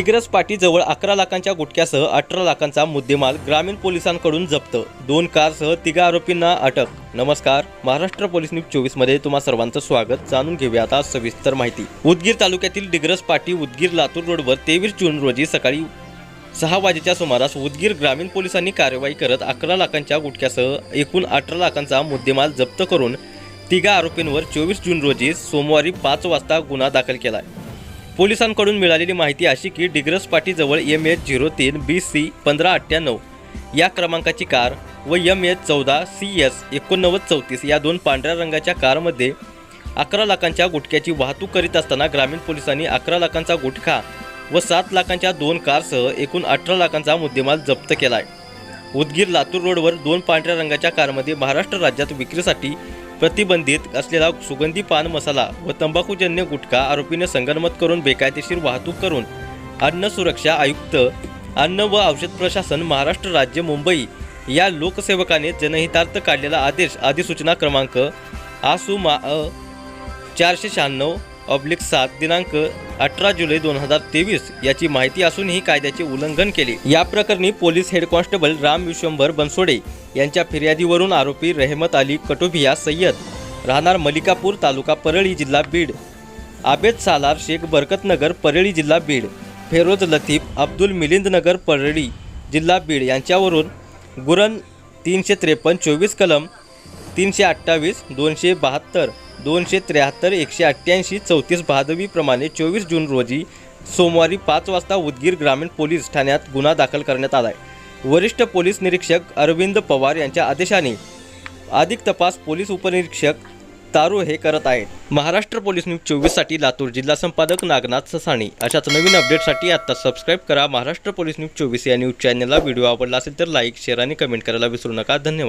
डिग्रस पाटीजवळ अकरा लाखांच्या गुटख्यासह अठरा लाखांचा मुद्देमाल ग्रामीण पोलिसांकडून जप्त. दोन कारसह तिघा आरोपींना अटक. नमस्कार. महाराष्ट्र पोलीस न्यूज चोवीसमध्ये तुम्हा सर्वांचं स्वागत. जाणून घेऊया आता सविस्तर माहिती. उदगीर तालुक्यातील डिग्रस पाटी उदगीर लातूर रोडवर तेवीस जून रोजी सकाळी सहा वाजेच्या सुमारास उदगीर ग्रामीण पोलिसांनी कारवाई करत अकरा लाखांच्या गुटख्यासह एकूण अठरा लाखांचा मुद्देमाल जप्त करून तिघा आरोपींवर चोवीस जून रोजी सोमवारी पाच वाजता गुन्हा दाखल केला पोलिसांकडून मिळालेली माहिती अशी की डिग्रस पाटीजवळ एम एच झिरो तीन बी सी पंधरा अठ्ठ्याण्णव या क्रमांकाची कार व एम एच चौदा सी एस एकोणनव्वद चौतीस या दोन पांढऱ्या रंगाच्या कारमध्ये अकरा लाखांच्या गुटख्याची वाहतूक करीत असताना ग्रामीण पोलिसांनी अकरा लाखांचा गुटखा व सात लाखांच्या दोन कारसह एकूण अठरा लाखांचा मुद्देमाल जप्त केला आहे उदगीर लातूर रोडवर दोन पांढऱ्या रंगाच्या कारमध्ये महाराष्ट्र राज्यात विक्रीसाठी प्रतिबंधित असलेला सुगंधी पान मसाला व तंबाखूजन्य गुटखा आरोपीने संगनमत करून बेकायदेशीर वाहतूक करून अन्न सुरक्षा आयुक्त अन्न व औषध प्रशासन महाराष्ट्र राज्य मुंबई या लोकसेवकाने जनहितार्थ काढलेला आदेश अधिसूचना क्रमांक आसू मा अ चारशे शहाण्णव ऑब्लिक सात दिनांक अठरा जुलै दोन हजार तेवीस याची माहिती असूनही कायद्याचे उल्लंघन केले. या प्रकरणी police head constable Ram Vishwambhar Bansode यांच्या फिर्यादीवरून आरोपी रहमत अली कटोभिया सय्यद राहणार मलिकापूर तालुका परळी जिल्हा बीड आबेद सालार शेख बरकतनगर परळी जिल्हा बीड फेरोज लतीफ अब्दुल मिलिंदनगर परळी जिल्हा बीड यांच्यावरून गुरन तीनशे त्रेपन्न चोवीस कलम तीनशे अठ्ठावीस दोनशे बहात्तर दोनशे त्र्याहत्तर एकशे अठ्ठ्याऐंशी चौतीस बहादवीप्रमाणे चोवीस जून रोजी सोमवारी पाच वाजता उदगीर ग्रामीण पोलीस ठाण्यात गुन्हा दाखल करण्यात आला आहे वरिष्ठ पोलीस निरीक्षक अरविंद पवार यांच्या आदेशाने अधिक तपास पोलीस उपनिरीक्षक तारू हे करत आहेत. महाराष्ट्र पोलीस न्यूज चोवीससाठी लातूर जिल्हा संपादक नागनाथ ससाणी. अशाच नवीन अपडेटसाठी आत्ता सबस्क्राईब करा. महाराष्ट्र पोलीस न्यूज चोवीस या न्यूज चॅनलला व्हिडिओ आवडला असेल तर लाईक शेअर आणि कमेंट करायला विसरू नका. धन्यवाद.